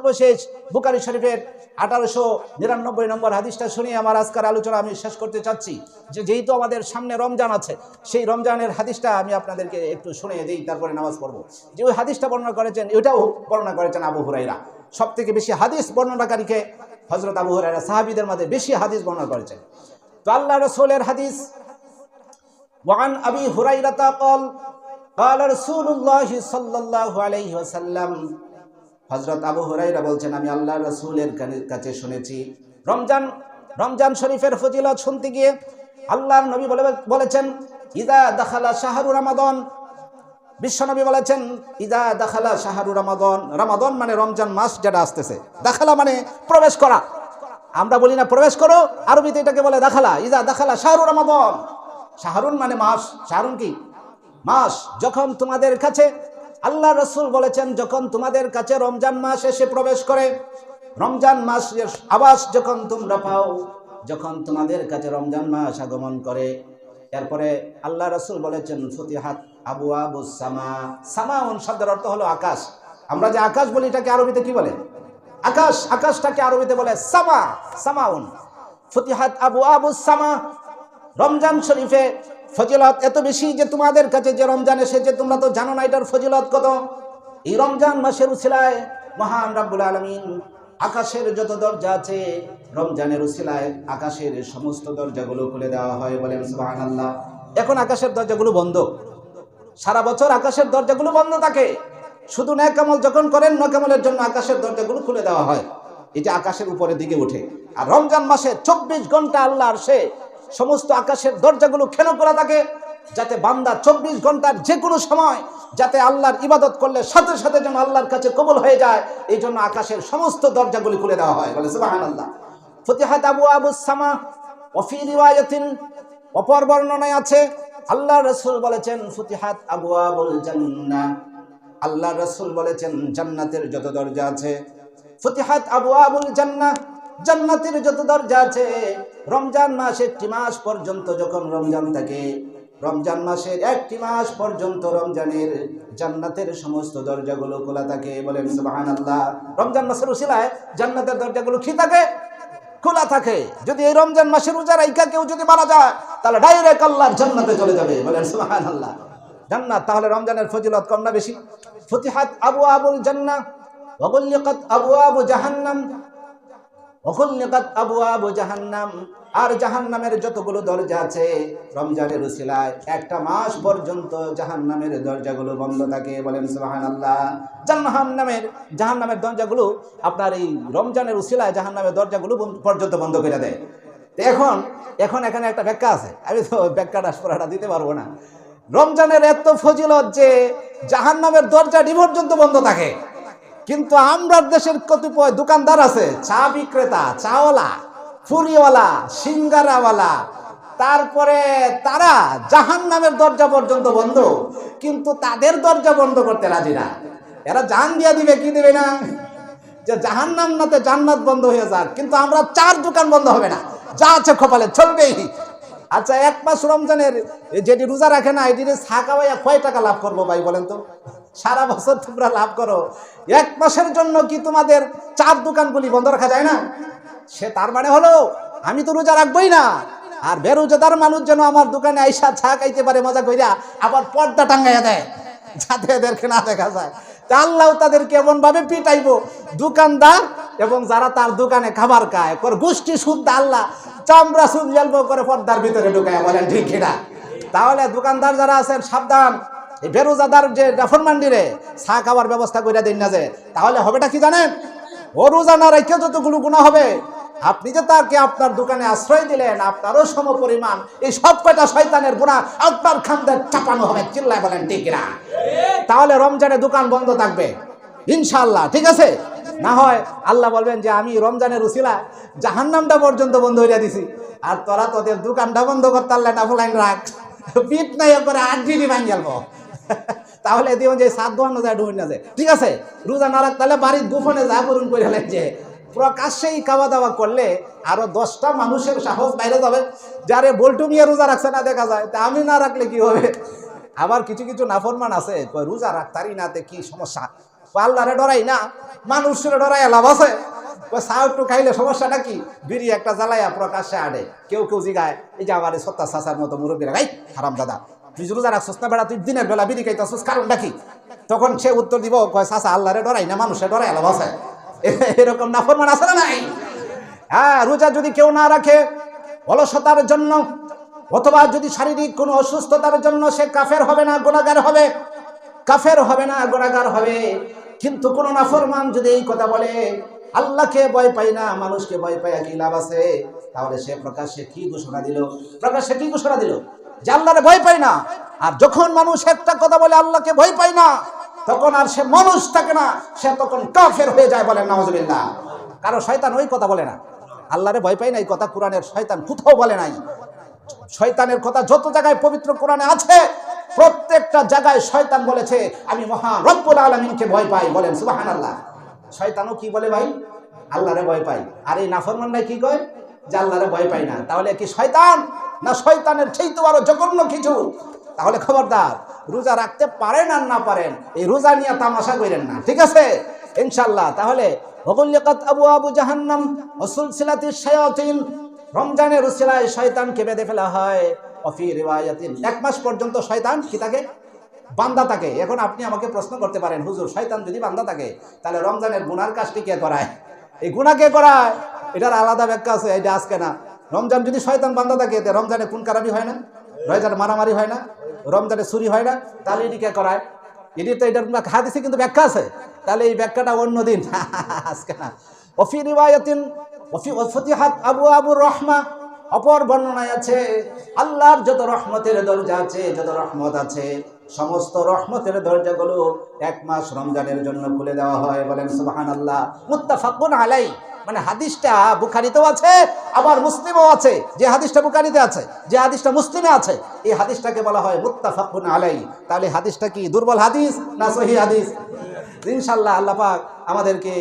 সর্বশেষ বুকারি শরীফের আঠারোশো নিরানব্বই নম্বর হাদিসটা শুনিয়ে আমার আজকের আলোচনা আমি শেষ করতে চাচ্ছি যে যেহেতু আমাদের সামনে রমজান আছে সেই রমজানের হাদিসটা আমি আপনাদেরকে একটু শুনিয়ে দিই তারপরে নামাজ পড়বো যে ওই হাদিসটা বর্ণনা করেছেন এটাও বর্ণনা করেছেন আবু হুরাইরা সব থেকে বেশি হাদিস বর্ণনাকারীকে হজরত আবু হুরাইরা সাহাবিদের মধ্যে বেশি হাদিস বর্ণনা করেছেন তো আল্লাহ রসুলের হাদিস وعن أبي هريرة قال قال رسول الله صلى الله عليه وسلم হজরত আবু হুরাইরা বলছেন, আমি আল্লাহ রসুলের কাছে শুনেছি। রমজান রমজান শরীফের ফজিলত শুনতে গিয়ে আল্লাহর নবী বলে, বলেছেন ইদা দাখালা শাহরু রমাদন। বিশ্বনবী বলেছেন ইদা দাখালা শাহরু রমাদন। রমাদন মানে রমজান মাস যেটা আসতেছে। দাখালা মানে প্রবেশ করা। আমরা বলি না প্রবেশ করো, আরবিতে এটাকে বলে দাখালা। ইদা দাখালা শাহরু রমাদন। শাহরুন মানে মাস। শাহরুন কি? মাস। যখন তোমাদের কাছে আল্লাহ রসুল বলেছেন, যখন তোমাদের কাছে রমজান মাস এসে প্রবেশ করে, রমজান মাসের আবাস যখন তোমরা পাও, যখন তোমাদের কাছে রমজান মাস আগমন করে, এরপরে আল্লাহ রসুল বলেছেন, ফতিহাত আবু আবু সামা সামাউন শব্দের অর্থ হলো আকাশ। আমরা যে আকাশ বলি, এটাকে আরবিতে কি বলে? আকাশ, আকাশটাকে আরবিতে বলে সামা সামাউন ফতিহাত আবু আবু সামা। রমজান শরীফে ফজিলত এত বেশি যে তোমাদের কাছে যে রমজান এসেছে, তোমরা তো জানো না এটার ফজিলত কত? এই রমজান মাসের উসিলায় মহান রাব্বুল আলমিন আকাশের যত দরজা আছে, রমজানের উসিলায় আকাশের সমস্ত দরজাগুলো খুলে দেওয়া হয়। বলেন সুবহানাল্লাহ। এখন আকাশের দরজাগুলো বন্ধ। সারা বছর আকাশের দরজাগুলো বন্ধ থাকে। শুধু ন্যাকামল যখন করেন নকামলের জন্য আকাশের দরজাগুলো খুলে দেওয়া হয়। এটা আকাশের উপরের দিকে উঠে আর রমজান মাসে চব্বিশ ঘণ্টা আল্লাহর সে সমস্ত আকাশের দরজাগুলো খেন করা থাকে, যাতে বান্দা চব্বিশ ঘণ্টার যে কোনো সময় যাতে আল্লাহর ইবাদত করলে সাথে সাথে যেন আল্লাহর কাছে কবল হয়ে যায়, এই জন্য আকাশের সমস্ত দরজাগুলি খুলে দেওয়া হয়। বলে সুবাহান আল্লাহ ফতিহাত আবু আবু সামা ওফি অপর বর্ণনায় আছে আল্লাহ রসুল বলেছেন, ফুতিহাত আবু আবুল জান্নাহ। আল্লাহ রসুল বলেছেন, জান্নাতের যত দরজা আছে, ফতিহাত আবু আবুল জান্নাহ জান্নাতের যত দরজা আছে, রমজান মাস একটি মাস পর্যন্ত যখন রমজান থাকে, রমজান মাসের একটি মাস পর্যন্ত রমজানের জান্নাতের সমস্ত দরজাগুলো খোলা থাকে। বলেন, সুবহানাল্লাহ। রমজান মাসের উসিলায় জান্নাতের দরজাগুলো কি থাকে? খোলা থাকে। যদি এই রমজান মাসের রোজা রাইকা কেউ যদি মারা যায়, তাহলে ডাইরেক্ট আল্লাহর জান্নাতে চলে যাবে। বলেন, সুবহানাল্লাহ। জান্নাত, তাহলে রমজানের ফজিলত কম না বেশি? ফতিহাত আবু আবুল জান্নাহ ওয়াগুল্লিকাত আবু আবু ওয়াগুল্লিকাত আবু আবু জাহান্নাম। আর জাহান্নামের যতগুলো দরজা আছে, রমজানের উসিলায় একটা মাস পর্যন্ত জাহান্নামের দরজাগুলো বন্ধ থাকে। বলেন সুবহানাল্লাহ। জাহান্নামের জাহান্নামের দরজাগুলো আপনার এই রমজানের উসিলায় জাহান্নামের দরজাগুলো পর্যন্ত বন্ধ করে দেয়। তো এখন এখন এখানে একটা ব্যাখ্যা আছে। আমি তো ব্যাখ্যাটা পড়াটা দিতে পারব না। রমজানের এত ফজিলত যে জাহান্নামের দরজা ডি পর্যন্ত বন্ধ থাকে। কিন্তু আমরা দেশের কতিপয় দোকানদার আছে, চা বিক্রেতা, চাওয়ালা ফুরিওয়ালা সিঙ্গারাওয়ালা, তারপরে তারা জাহান নামের দরজা পর্যন্ত বন্ধ, কিন্তু তাদের দরজা বন্ধ করতে রাজি না। এরা জান দিয়ে দিবে, কি দিবে না? যে জাহান নাম নাতে জান্নাত বন্ধ হয়ে যাক, কিন্তু আমরা চার দোকান বন্ধ হবে না। যা আছে কপালে চলবেই। আচ্ছা এক মাস রমজানের যেটি রোজা রাখে না এটি ছাকা ভাইয়া কয় টাকা লাভ করব ভাই বলেন তো? সারা বছর তোমরা লাভ করো। এক মাসের জন্য কি তোমাদের চার দোকানগুলি বন্ধ রাখা যায় না? সে তার মানে হলো, আমি তো রোজা রাখবোই না। আর বেরোজাদার মানুষ যেন আমার দোকানে আইসা ছা খাইতে পারে, মজা কইরা আবার পর্দা টাঙ্গাইয়া দেয়, যাতে এদেরকে না দেখা যায়। তা আল্লাহ তাদেরকে এমন ভাবে পিটাইবো, দোকানদার এবং যারা তার দোকানে খাবার খায়, কর গোষ্ঠী শুদ্ধ আল্লাহ, চামড়া সুদ জলব করে পর্দার ভিতরে ঢুকায় বলেন, ঠিক কিনা? তাহলে দোকানদার যারা আছেন, সাবধান। এই বেরোজাদার যে ডাফর মান্ডিরে চা খাওয়ার ব্যবস্থা করে দিন না যে, তাহলে হবেটা কি জানেন? ও রোজা না রেখে যতগুলো গুণা হবে, আপনি যে তাকে আপনার দোকানে আশ্রয় দিলেন, আপনারও সম পরিমাণ, এই সব কয়টা শয়তানের গুণা আপনার খান্দার চাপানো হবে, চিল্লায় বলেন, ঠিক না তাহলে রমজানে দোকান বন্ধ থাকবে ইনশাল্লাহ ঠিক আছে? না হয় আল্লাহ বলবেন যে, আমি রমজানের উসিলা জাহান্নামটা পর্যন্ত বন্ধ হইয়া দিছি, আর তোরা তোদের দোকানটা বন্ধ করতে আল্লাহ টাফলাইন রাখ। পিট নাই করে আট ডিডি ভাঙ তাহলে দিও যে সাত দোয়ান্ন যায় ডুবুন না যায়। ঠিক আছে? রোজা না রাখ, তাহলে বাড়ির দুফনে যা করুন করে যে প্রকাশ্যেই খাওয়া দাওয়া করলে আরও দশটা মানুষের সাহস বাইরে যাবে। যারে বল্টু নিয়ে রোজা রাখছে না, দেখা যায়। তা আমি না রাখলে কি হবে? আবার কিছু কিছু নাফরমান আছে রোজা রোজা রাখতারি নাতে কি সমস্যা? ও আল্লাহরে ডরাই না, মানুষের ডরাই লাভ আছে। চা একটু খাইলে সমস্যাটা কি বিড়ি একটা জ্বালাইয়া প্রকাশ্যে আডে কেউ কেউ জিগায়, এই যে আমার সত্তা চাচার মতো মুরব্বীরা গাই হারাম দাদা তুই বেড়া তুই দিনের বেলা বিড়ি খাইতেছিস, কারণটা কি? তখন সে উত্তর দিব, কয়, চাচা, আল্লাহরে ডরাই না মানুষের ডরাই লাভ আছে এরকম নাফরমান আছে না নাই? হ্যাঁ রোজা যদি কেউ না রাখে, অলসতার জন্য, অথবা যদি শারীরিক কোনো অসুস্থতার জন্য সে কাফের হবে না গোনাগার হবে, কাফের হবে না গোনাগার হবে। কিন্তু কোন নাফরমান যদি এই কথা বলে, আল্লাহকে ভয় পাই না, মানুষকে ভয় পাই কি লাভ আছে? তাহলে সে প্রকাশ্যে কি ঘোষণা দিল? প্রকাশ্যে কি ঘোষণা দিল? যে আল্লাহরে ভয় পাই না। আর যখন মানুষ একটা কথা বলে আল্লাহকে ভয় পাই না, তখন আর সে মানুষ থাকে না। সে তখন কাফের হয়ে যায় বলেন নওয়াজবিল্লাহ কারও শয়তান ওই কথা বলে না। আল্লাহরে ভয় পাই না, এই কথা কোরআনের শয়তান কোথাও বলে নাই। শয়তানের কথা যত জায়গায় পবিত্র কোরআনে আছে, প্রত্যেকটা জায়গায় শয়তান বলেছে, আমি মহান রব্বুল আলমিনকে ভয় পাই। বলেন সুবাহান আল্লাহ শয়তানও কি বলে ভাই? আল্লাহরে ভয় পাই আর এই নাফরমানরা কি কয়? আল্লাহরে ভয় পাই না। তাহলে কি শয়তান? না শয়তানের সেই তো আরও জঘন্য কিছু? তাহলে খবরদার, রোজা রাখতে পারেন আর না পারেন, এই রোজা নিয়ে তামাশা করেন না, ঠিক আছে? ইনশাল্লাহ তাহলে ভগল্যকাত আবু আবু জাহান্নাম অসুল সিলাতি শায়াতিন, রমজানের উসিলায় শয়তানকে বেঁধে ফেলা হয়। অফি রিওয়ায়াতিন, এক মাস পর্যন্ত শয়তান কি থাকে? বান্দা থাকে। এখন আপনি আমাকে প্রশ্ন করতে পারেন, হুজুর, শয়তান যদি বান্দা থাকে, তাহলে রমজানের গুনার কাজটি কে করায়? এই গুণা কে করায়? এটার আলাদা ব্যাখ্যা আছে, এটা আজকে না। রমজান যদি শয়তান বান্দা থাকে, তে রমজানে কোন কারাবি হয় না? রমজানে মারামারি হয় না? রমজানে চুরি হয় না? তাহলে এটি কে করায়? এটি তো এটার হাদিসে কিন্তু ব্যাখ্যা আছে। তাহলে এই ব্যাখ্যাটা অন্য দিন। আজকে না। অফি রিওয়ায়াতিন অফি আবু আবু রহমা। অপর বর্ণনায় আছে, আল্লাহর যত রহমতের দরজা আছে, যত রহমত আছে, সমস্ত রহমতের দরজাগুলো এক মাস রমজানের জন্য খুলে দেওয়া হয়। বলেন সুবাহান আল্লাহ মুত্তাফাকুন আলাই মানে হাদিসটা বুখারিতেও আছে, আবার মুসলিমও আছে। যে হাদিসটা বুখারিতে আছে, যে হাদিসটা মুসলিমে আছে, এই হাদিসটাকে বলা হয় মুত্তাফাকুন আলাই তাহলে হাদিসটা কি দুর্বল হাদিস না সহি হাদিস? ইনশাল্লাহ আল্লাহ পাক আমাদেরকে